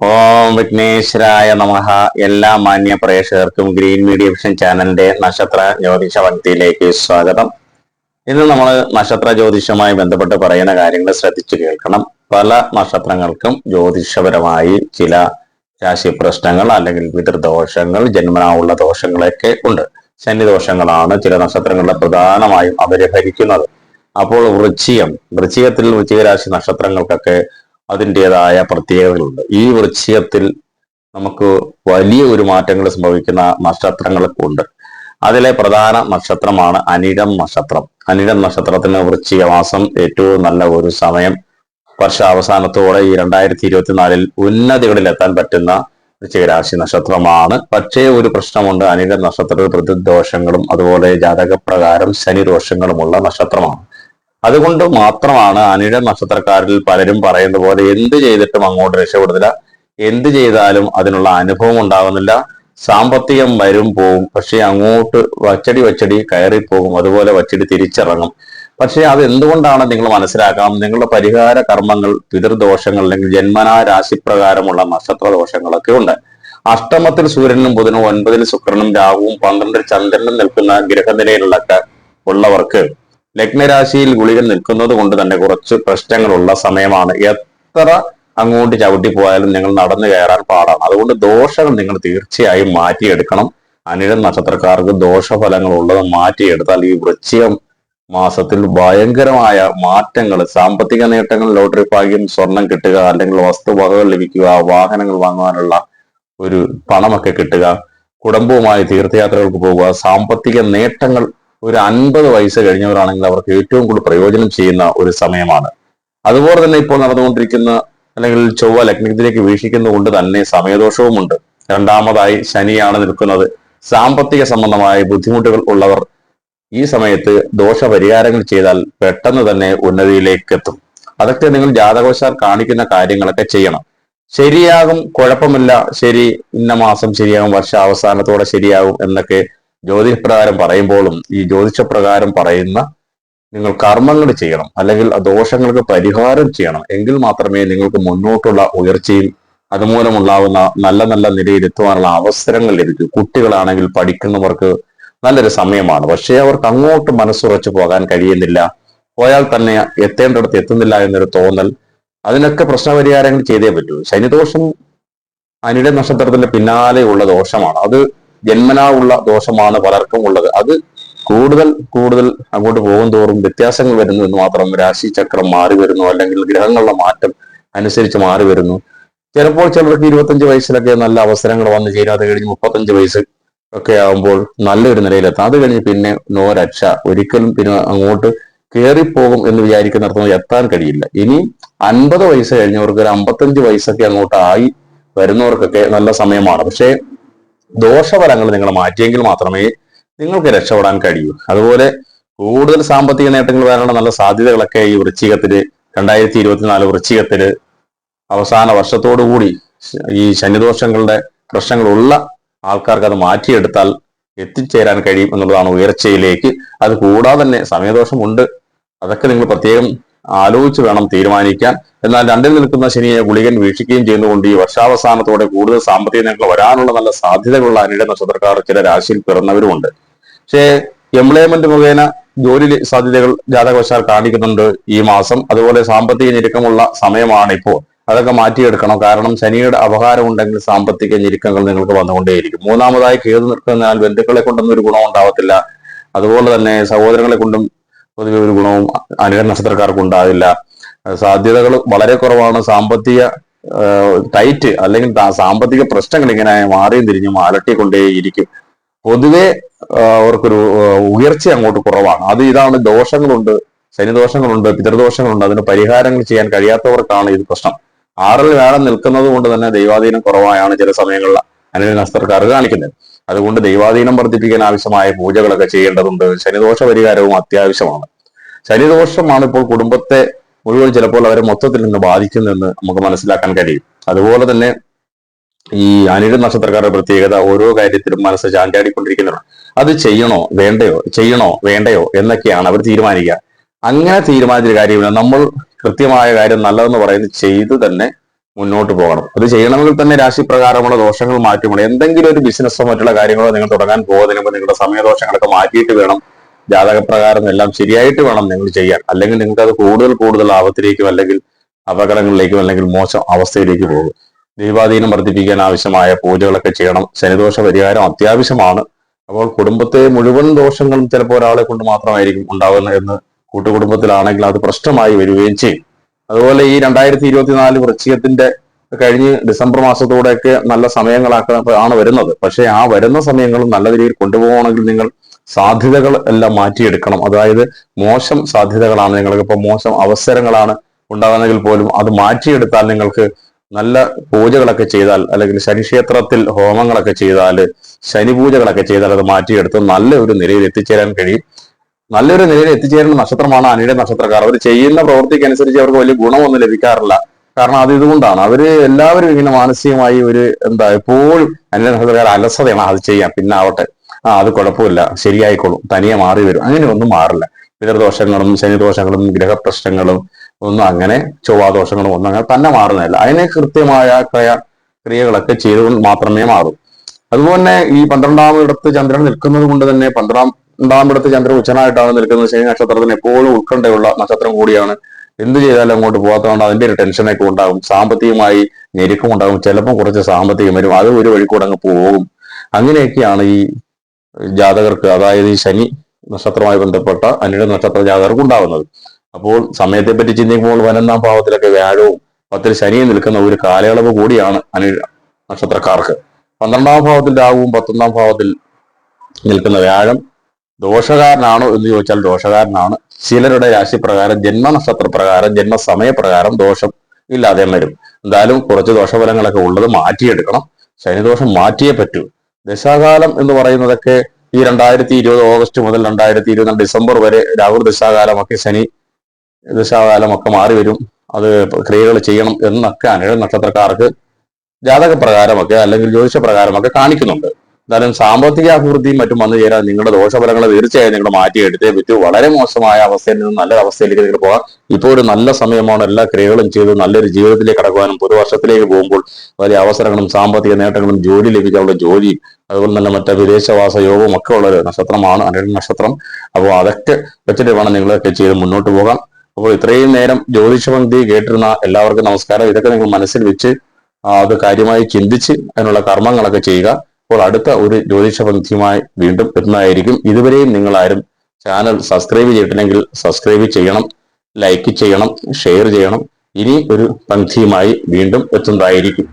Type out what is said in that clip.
ഓം വിഘ്നേശ്വരായ നമഹ എല്ലാ മാന്യ പ്രേക്ഷകർക്കും ഗ്രീൻ മീഡിയ വിഷൻ ചാനലിന്റെ നക്ഷത്ര ജ്യോതിഷ ഭക്തിയിലേക്ക് സ്വാഗതം. ഇന്ന് നമ്മൾ നക്ഷത്ര ജ്യോതിഷവുമായി ബന്ധപ്പെട്ട് പറയുന്ന കാര്യങ്ങൾ ശ്രദ്ധിച്ചു കേൾക്കണം. പല നക്ഷത്രങ്ങൾക്കും ജ്യോതിഷപരമായി ചില രാശി പ്രശ്നങ്ങൾ അല്ലെങ്കിൽ പിതൃദോഷങ്ങൾ ജന്മനാവുള്ള ദോഷങ്ങളൊക്കെ ഉണ്ട്. ശനിദോഷങ്ങളാണ് ചില നക്ഷത്രങ്ങളുടെ പ്രധാനമായും അവരെ ഭരിക്കുന്നത്. അപ്പോൾ വൃശ്ചികം വൃശ്ചികത്തിൽ വൃശ്ചിക രാശി നക്ഷത്രങ്ങൾക്കൊക്കെ അതിന്റെതായ പ്രത്യേകതകളുണ്ട്. ഈ വൃശ്ചികത്തിൽ നമുക്ക് വലിയ ഒരു മാറ്റങ്ങൾ സംഭവിക്കുന്ന നക്ഷത്രങ്ങളൊക്കെ ഉണ്ട്. അതിലെ പ്രധാന നക്ഷത്രമാണ് അനിഴം നക്ഷത്രം. അനിഴം നക്ഷത്രത്തിന് വൃശ്ചിക മാസം ഏറ്റവും നല്ല ഒരു സമയം. വർഷാവസാനത്തോടെ ഈ രണ്ടായിരത്തി ഇരുപത്തിനാലിൽ ഉന്നതികളിൽ എത്താൻ പറ്റുന്ന വൃശ്ചികരാശി നക്ഷത്രമാണ്. പക്ഷേ ഒരു പ്രശ്നമുണ്ട്. അനിഴം നക്ഷത്രത്തിൽ പ്രതിദോഷങ്ങളും അതുപോലെ ജാതകപ്രകാരം ശനിദോഷങ്ങളുമുള്ള നക്ഷത്രമാണ്. അതുകൊണ്ട് മാത്രമാണ് അനിഴ നക്ഷത്രക്കാരിൽ പലരും പറയുന്ന പോലെ എന്ത് ചെയ്തിട്ടും അങ്ങോട്ട് രക്ഷപ്പെടുന്നില്ല. എന്ത് ചെയ്താലും അതിനുള്ള അനുഭവം ഉണ്ടാകുന്നില്ല. സാമ്പത്തികം വരും പോവും. പക്ഷെ അങ്ങോട്ട് വച്ചടി വച്ചടി കയറിപ്പോകും. അതുപോലെ വച്ചടി തിരിച്ചിറങ്ങും. പക്ഷെ അത് എന്തുകൊണ്ടാണ് നിങ്ങൾ മനസ്സിലാക്കാം നിങ്ങളുടെ പരിഹാര കർമ്മങ്ങൾ പിതൃദോഷങ്ങൾ അല്ലെങ്കിൽ ജന്മനാ രാശിപ്രകാരമുള്ള നക്ഷത്ര ദോഷങ്ങളൊക്കെ ഉണ്ട്. അഷ്ടമത്തിൽ സൂര്യനും ബുധനും ഒൻപതിൽ ശുക്രനും രാഹുവും പന്ത്രണ്ടിൽ ചന്ദ്രനും നിൽക്കുന്ന ഗ്രഹനിലയിലുള്ള ഉള്ളവർക്ക് ലഗ്നരാശിയിൽ ഗുളികൻ നിൽക്കുന്നത് കൊണ്ട് തന്നെ കുറച്ച് പ്രശ്നങ്ങളുള്ള സമയമാണ്. എത്ര അങ്ങോട്ട് ചവിട്ടി പോയാലും നിങ്ങൾ നടന്നു കയറാൻ പാടാണ്. അതുകൊണ്ട് ദോഷങ്ങൾ നിങ്ങൾ തീർച്ചയായും മാറ്റിയെടുക്കണം. അനിഴം നക്ഷത്രക്കാർക്ക് ദോഷഫലങ്ങൾ ഉള്ളത് മാറ്റിയെടുത്താൽ ഈ വൃശ്ചികം മാസത്തിൽ ഭയങ്കരമായ മാറ്റങ്ങൾ സാമ്പത്തിക നേട്ടങ്ങൾ ലോട്ടറി ഭാഗ്യം സ്വർണം കിട്ടുക അല്ലെങ്കിൽ വസ്തുവകകൾ ലഭിക്കുക വാഹനങ്ങൾ വാങ്ങാനുള്ള ഒരു പണമൊക്കെ കിട്ടുക കുടുംബവുമായി തീർത്ഥയാത്രകൾക്ക് പോവുക സാമ്പത്തിക നേട്ടങ്ങൾ ഒരു അൻപത് വയസ്സ് കഴിഞ്ഞവരാണെങ്കിൽ അവർക്ക് ഏറ്റവും കൂടുതൽ പ്രയോജനം ചെയ്യുന്ന ഒരു സമയമാണ്. അതുപോലെ തന്നെ ഇപ്പോൾ നടന്നുകൊണ്ടിരിക്കുന്ന അല്ലെങ്കിൽ ചൊവ്വ ലഗ്നത്തിലേക്ക് വീക്ഷിക്കുന്നതുകൊണ്ട് തന്നെ സമയദോഷവുമുണ്ട് രണ്ടാമതായി ശനിയാണ് നിൽക്കുന്നത്. സാമ്പത്തിക സംബന്ധമായ ബുദ്ധിമുട്ടുകൾ ഉള്ളവർ ഈ സമയത്ത് ദോഷപരിഹാരങ്ങൾ ചെയ്താൽ പെട്ടെന്ന് തന്നെ ഉന്നതിയിലേക്ക് എത്തും. അതൊക്കെ നിങ്ങൾ ജാതകവശാൽ കാണിക്കുന്ന കാര്യങ്ങളൊക്കെ ചെയ്യണം. ശരിയാകും കുഴപ്പമില്ല ശരി ഇന്ന മാസം ശരിയാകും വർഷാവസാനത്തോടെ ശരിയാകും എന്നൊക്കെ ജ്യോതിഷപ്രകാരം പറയുമ്പോഴും ഈ ജ്യോതിഷപ്രകാരം പറയുന്ന നിങ്ങൾ കർമ്മങ്ങൾ ചെയ്യണം അല്ലെങ്കിൽ ദോഷങ്ങൾക്ക് പരിഹാരം ചെയ്യണം. എങ്കിൽ മാത്രമേ നിങ്ങൾക്ക് മുന്നോട്ടുള്ള ഉയർച്ചയും അതുമൂലമുണ്ടാവുന്ന നല്ല നല്ല നിലയിലെത്തുവാനുള്ള അവസരങ്ങൾ ലഭിക്കൂ. കുട്ടികളാണെങ്കിൽ പഠിക്കുന്നവർക്ക് നല്ലൊരു സമയമാണ്. പക്ഷേ അവർക്ക് അങ്ങോട്ട് മനസ്സുറച്ചു പോകാൻ കഴിയുന്നില്ല. പോയാൽ തന്നെ എത്തേണ്ടിടത്ത് എത്തുന്നില്ല എന്നൊരു തോന്നൽ അതിനൊക്കെ പ്രശ്നപരിഹാരങ്ങൾ ചെയ്തേ പറ്റൂ. ശനിദോഷം അനിട നക്ഷത്രത്തിന്റെ പിന്നാലെയുള്ള ദോഷമാണ്. അത് ജന്മനാ ഉള്ള ദോഷമാണ് പലർക്കും ഉള്ളത്. അത് കൂടുതൽ കൂടുതൽ അങ്ങോട്ട് പോകും തോറും വ്യത്യാസങ്ങൾ വരുന്നു എന്ന് മാത്രം രാശി ചക്രം മാറി വരുന്നു. അല്ലെങ്കിൽ ഗ്രഹങ്ങളുടെ മാറ്റം അനുസരിച്ച് മാറി വരുന്നു. ചിലപ്പോൾ ചിലർക്ക് ഇരുപത്തഞ്ച് വയസ്സിലൊക്കെ നല്ല അവസരങ്ങൾ വന്നു ചേരും. അത് കഴിഞ്ഞ് മുപ്പത്തഞ്ച് വയസ്സ് ഒക്കെ ആകുമ്പോൾ നല്ലൊരു നിലയിലെത്താം. അത് കഴിഞ്ഞ് പിന്നെ നോ രക്ഷ. ഒരിക്കലും പിന്നെ അങ്ങോട്ട് കയറിപ്പോകും എന്ന് വിചാരിക്കുന്നിടത്തോളം എത്താൻ കഴിയില്ല. ഇനി അൻപത് വയസ്സ് കഴിഞ്ഞവർക്ക് ഒരു അമ്പത്തഞ്ച് വയസ്സൊക്കെ അങ്ങോട്ട് ആയി വരുന്നവർക്കൊക്കെ നല്ല സമയമാണ്. പക്ഷേ ദോഷഫലങ്ങൾ നിങ്ങൾ മാറ്റിയെങ്കിൽ മാത്രമേ നിങ്ങൾക്ക് രക്ഷപ്പെടാൻ കഴിയൂ. അതുപോലെ കൂടുതൽ സാമ്പത്തിക നേട്ടങ്ങൾ വരാനുള്ള നല്ല സാധ്യതകളൊക്കെ ഈ വൃശ്ചികത്തിൽ രണ്ടായിരത്തി ഇരുപത്തിനാല് വൃശ്ചികത്തിൽ അവസാന വർഷത്തോടു കൂടി ഈ ശനിദോഷങ്ങളുടെ പ്രശ്നങ്ങളുള്ള ആൾക്കാർക്ക് അത് മാറ്റിയെടുത്താൽ എത്തിച്ചേരാൻ കഴിയും എന്നുള്ളതാണ് ഉയർച്ചയിലേക്ക്. അത് കൂടാതെ തന്നെ സമയദോഷമുണ്ട്. അതൊക്കെ നിങ്ങൾ പ്രത്യേകം ആലോചിച്ച് വേണം തീരുമാനിക്കാൻ. എന്നാൽ രണ്ടിൽ നിൽക്കുന്ന ശനിയെ ഗുളികൻ വീക്ഷിക്കുകയും ചെയ്യുന്നതുകൊണ്ട് ഈ വർഷാവസാനത്തോടെ കൂടുതൽ സാമ്പത്തിക നേട്ടങ്ങൾ വരാനുള്ള നല്ല സാധ്യതകളുള്ള അനിട നക്ഷത്രക്കാർ ചില രാശിയിൽ പിറന്നവരുമുണ്ട്. പക്ഷേ എംപ്ലോയ്മെന്റ് മുഖേന ജോലി സാധ്യതകൾ ജാതകവശാൽ കാണിക്കുന്നുണ്ട് ഈ മാസം. അതുപോലെ സാമ്പത്തിക ഞെരുക്കമുള്ള സമയമാണ് ഇപ്പോൾ അതൊക്കെ മാറ്റിയെടുക്കണം. കാരണം ശനിയുടെ അപകാരം ഉണ്ടെങ്കിൽ സാമ്പത്തിക ഞെരുക്കങ്ങൾ നിങ്ങൾക്ക് വന്നുകൊണ്ടേയിരിക്കും. മൂന്നാമതായി കേതു നിൽക്കുന്നതിനാൽ ബന്ധുക്കളെ കൊണ്ടൊന്നും ഒരു ഗുണം ഉണ്ടാവത്തില്ല. അതുപോലെ തന്നെ സഹോദരങ്ങളെ കൊണ്ടും പൊതുവെ ഒരു ഗുണവും അനിഴ നക്ഷത്രക്കാർക്ക് ഉണ്ടാവില്ല സാധ്യതകൾ വളരെ കുറവാണ്. സാമ്പത്തിക ടൈറ്റ് അല്ലെങ്കിൽ സാമ്പത്തിക പ്രശ്നങ്ങൾ ഇങ്ങനെ മാറിയും തിരിഞ്ഞും അലട്ടിക്കൊണ്ടേയിരിക്കും. പൊതുവെ അവർക്കൊരു ഉയർച്ച അങ്ങോട്ട് കുറവാണ്. അത് ഇതാണ് ദോഷങ്ങളുണ്ട് ശനിദോഷങ്ങളുണ്ട് പിതൃദോഷങ്ങളുണ്ട്. അതിന് പരിഹാരങ്ങൾ ചെയ്യാൻ കഴിയാത്തവർക്കാണ് ഇത് പ്രശ്നം. ആറിൽ വേണം നിൽക്കുന്നത് കൊണ്ട് തന്നെ ദൈവാധീനം കുറവായാണ് ചില സമയങ്ങളിൽ അനിൽ നസ്തർക്കാർ കാണിക്കുന്നത്. അതുകൊണ്ട് ദൈവാധീനം വർദ്ധിപ്പിക്കാൻ ആവശ്യമായ പൂജകളൊക്കെ ചെയ്യേണ്ടതുണ്ട്. ശനിദോഷ പരിഹാരവും അത്യാവശ്യമാണ്. ശനിദോഷമാണ് ഇപ്പോൾ കുടുംബത്തെ മുഴുവൻ ചിലപ്പോൾ അവരെ മൊത്തത്തിൽ നിന്ന് ബാധിക്കുന്നെന്ന് നമുക്ക് മനസ്സിലാക്കാൻ കഴിയും. അതുപോലെ തന്നെ ഈ അനിഴ നക്ഷത്രക്കാരുടെ പ്രത്യേകത ഓരോ കാര്യത്തിലും മനസ്സ് ചാഞ്ചാടിക്കൊണ്ടിരിക്കുന്നതാണ് അത് ചെയ്യണോ? വേണ്ടയോ? ചെയ്യണോ? വേണ്ടയോ? എന്നൊക്കെയാണ് അവർ തീരുമാനിക്കുക. അങ്ങനെ തീരുമാനിച്ച കാര്യമില്ല. നമ്മൾ കൃത്യമായ കാര്യം നല്ലതെന്ന് പറയുന്നത് ചെയ്ത് തന്നെ മുന്നോട്ട് പോകണം. അത് ചെയ്യണമെങ്കിൽ തന്നെ രാശിപ്രകാരമുള്ള ദോഷങ്ങൾ മാറ്റുമ്പോൾ എന്തെങ്കിലും ഒരു ബിസിനസ്സോ മറ്റുള്ള കാര്യങ്ങളോ നിങ്ങൾ തുടങ്ങാൻ പോകുന്നതിന് മുമ്പ് നിങ്ങളുടെ സമയദോഷങ്ങളൊക്കെ മാറ്റിയിട്ട് വേണം. ജാതകപ്രകാരം എല്ലാം ശരിയായിട്ട് വേണം നിങ്ങൾ ചെയ്യാൻ. അല്ലെങ്കിൽ നിങ്ങൾക്ക് അത് കൂടുതൽ കൂടുതൽ ആപത്തിലേക്കും അല്ലെങ്കിൽ അപകടങ്ങളിലേക്കും അല്ലെങ്കിൽ മോശം അവസ്ഥയിലേക്ക് പോകും. ദൈവാധീനം വർദ്ധിപ്പിക്കാൻ ആവശ്യമായ പൂജകളൊക്കെ ചെയ്യണം. ശനിദോഷ പരിഹാരം അത്യാവശ്യമാണ്. അപ്പോൾ കുടുംബത്തെ മുഴുവൻ ദോഷങ്ങളും ചിലപ്പോൾ ഒരാളെ കൊണ്ട് മാത്രമായിരിക്കും ഉണ്ടാകുന്നത് എന്ന് കൂട്ടുകുടുംബത്തിലാണെങ്കിൽ അത് പ്രശ്നമായി വരികയും ചെയ്യും. അതുപോലെ ഈ രണ്ടായിരത്തി ഇരുപത്തിനാല് വൃശ്ചികത്തിന്റെ കഴിഞ്ഞ് ഡിസംബർ മാസത്തോടെയൊക്കെ നല്ല സമയങ്ങളാക്ക വരുന്നത്. പക്ഷേ ആ വരുന്ന സമയങ്ങളും നല്ല രീതിയിൽ കൊണ്ടുപോകണമെങ്കിൽ നിങ്ങൾ സാധ്യതകൾ എല്ലാം മാറ്റിയെടുക്കണം. അതായത് മോശം സാധ്യതകളാണ് നിങ്ങൾക്ക് ഇപ്പൊ മോശം അവസരങ്ങളാണ് ഉണ്ടാകുന്നെങ്കിൽ പോലും അത് മാറ്റിയെടുത്താൽ നിങ്ങൾക്ക് നല്ല പൂജകളൊക്കെ ചെയ്താൽ അല്ലെങ്കിൽ ശനിക്ഷേത്രത്തിൽ ഹോമങ്ങളൊക്കെ ചെയ്താൽ ശനി പൂജകളൊക്കെ ചെയ്താൽ അത് മാറ്റിയെടുത്ത് നല്ല ഒരു നിലയിൽ എത്തിച്ചേരാൻ കഴിയും. നല്ലൊരു നിലയിൽ എത്തിച്ചേരുന്ന നക്ഷത്രമാണ് അനിയുടെ നക്ഷത്രക്കാർ. അവർ ചെയ്യുന്ന പ്രവൃത്തിക്ക് അനുസരിച്ച് അവർക്ക് വലിയ ഗുണമൊന്നും ലഭിക്കാറില്ല. കാരണം അത് ഇതുകൊണ്ടാണ്. അവർ എല്ലാവരും ഇങ്ങനെ മാനസികമായി ഒരു എന്താ എപ്പോഴും അനിയുടെ നക്ഷത്രക്കാർ അലസതയാണ്. അത് ചെയ്യാം പിന്നെ ആവട്ടെ. ആ അത് കുഴപ്പമില്ല. ശരിയായിക്കോളും. തനിയെ മാറി വരും. അങ്ങനെ ഒന്നും മാറില്ല. പിതൃദോഷങ്ങളും ശനിദോഷങ്ങളും ഗ്രഹപ്രശ്നങ്ങളും ഒന്നും അങ്ങനെ ചൊവ്വാദോഷങ്ങളും ഒന്നും അങ്ങനെ തന്നെ മാറുന്നില്ല അതിനെ കൃത്യമായ ക്രിയ ക്രിയകളൊക്കെ ചെയ്തുകൊണ്ട് മാത്രമേ മാറൂ. അതുപോലെ ഈ പന്ത്രണ്ടാം ഇടത്ത് ചന്ദ്രൻ നിൽക്കുന്നത് കൊണ്ട് തന്നെ പന്ത്രണ്ടാം ഇടത്ത് ചന്ദ്രൻ ഉച്ചനായിട്ടാണ് നിൽക്കുന്നത്. ശനി നക്ഷത്രത്തിന് എപ്പോഴും ഉത്കണ്ഠയുള്ള നക്ഷത്രം കൂടിയാണ്. എന്ത് ചെയ്താലും അങ്ങോട്ട് പോകാത്തതുകൊണ്ട് അതിന്റെ ഒരു ടെൻഷനൊക്കെ ഉണ്ടാകും. സാമ്പത്തികമായി ഞെരുക്കം ഉണ്ടാകും. ചിലപ്പോൾ കുറച്ച് സാമ്പത്തികം വരും. അത് ഒരു വഴി അങ്ങ് പോകും. അങ്ങനെയൊക്കെയാണ് ഈ ജാതകർക്ക് അതായത് ഈ ശനി നക്ഷത്രമായി ബന്ധപ്പെട്ട അനിഴ നക്ഷത്ര ജാതകർക്ക് ഉണ്ടാകുന്നത്. അപ്പോൾ സമയത്തെ പറ്റി ചിന്തിക്കുമ്പോൾ പതിനൊന്നാം ഭാവത്തിലൊക്കെ വ്യാഴവും പത്തിൽ ശനിയും നിൽക്കുന്ന ഒരു കാലയളവ് കൂടിയാണ് അനിഴ നക്ഷത്രക്കാർക്ക്. പന്ത്രണ്ടാം ഭാവത്തിൽ രാഹുവും പത്തൊന്നാം ഭാവത്തിൽ നിൽക്കുന്ന വ്യാഴം ദോഷകാരനാണോ എന്ന് ചോദിച്ചാൽ ദോഷകാരനാണ്. ചിലരുടെ രാശിപ്രകാരം ജന്മനക്ഷത്ര പ്രകാരം ജന്മസമയപ്രകാരം ദോഷം ഇല്ലാതെ വരും. എന്തായാലും കുറച്ച് ദോഷഫലങ്ങളൊക്കെ ഉള്ളത് മാറ്റിയെടുക്കണം. ശനിദോഷം മാറ്റിയേ പറ്റൂ. ദശാകാലം എന്ന് പറയുന്നതൊക്കെ ഈ രണ്ടായിരത്തി ഇരുപത് ഓഗസ്റ്റ് മുതൽ രണ്ടായിരത്തി ഇരുപത് ഡിസംബർ വരെ രാഹുൽ ദശാകാലമൊക്കെ ശനി ദശാകാലമൊക്കെ മാറി വരും. അത് ക്രിയകൾ ചെയ്യണം എന്നൊക്കെ അനിഴ നക്ഷത്രക്കാർക്ക് ജാതക പ്രകാരമൊക്കെ അല്ലെങ്കിൽ ജ്യോതിഷ പ്രകാരമൊക്കെ കാണിക്കുന്നുണ്ട്. എന്തായാലും സാമ്പത്തിക അഭിവൃദ്ധിയും മറ്റും വന്നു ചേരാൻ നിങ്ങളുടെ ദോഷഫലങ്ങൾ തീർച്ചയായും നിങ്ങൾ മാറ്റിയെടുത്തേ പറ്റൂ. വളരെ മോശമായ അവസ്ഥയിൽ നിന്ന് നല്ല അവസ്ഥയിലേക്ക് നിങ്ങൾ പോകാം. ഇപ്പോൾ ഒരു നല്ല സമയമാണ് എല്ലാ ക്രിയകളും ചെയ്ത് നല്ലൊരു ജീവിതത്തിലേക്ക് കടക്കുവാനും പുതുവർഷത്തിലേക്ക് പോകുമ്പോൾ വലിയ അവസരങ്ങളും സാമ്പത്തിക നേട്ടങ്ങളും ജോലി ലഭിക്കാനുള്ള ജോലി അതുപോലെ തന്നെ മറ്റേ വിദേശവാസ യോഗവും ഒക്കെ ഉള്ള ഒരു നക്ഷത്രമാണ് അനിഴ നക്ഷത്രം. അപ്പോൾ അതൊക്കെ വെച്ചിട്ട് വേണം നിങ്ങളൊക്കെ ചെയ്ത് മുന്നോട്ട് പോകാം അപ്പോൾ ഇത്രയും നേരം ജ്യോതിഷപന്തി കേട്ടിരുന്ന എല്ലാവർക്കും നമസ്കാരം. ഇതൊക്കെ നിങ്ങൾ മനസ്സിൽ വെച്ച് അത് കാര്യമായി ചിന്തിച്ച് അതിനുള്ള കർമ്മങ്ങളൊക്കെ ചെയ്യുക. അപ്പോൾ അടുത്ത ഒരു ജ്യോതിഷ പദ്ധതിയുമായി വീണ്ടും എത്തുന്നതായിരിക്കും. ഇതുവരെയും നിങ്ങൾ ആരും ചാനൽ സബ്സ്ക്രൈബ് ചെയ്തിട്ടില്ലെങ്കിൽ സബ്സ്ക്രൈബ് ചെയ്യണം ലൈക്ക് ചെയ്യണം ഷെയർ ചെയ്യണം. ഇനി ഒരു പന്തിയുമായി വീണ്ടും എത്തുന്നതായിരിക്കും.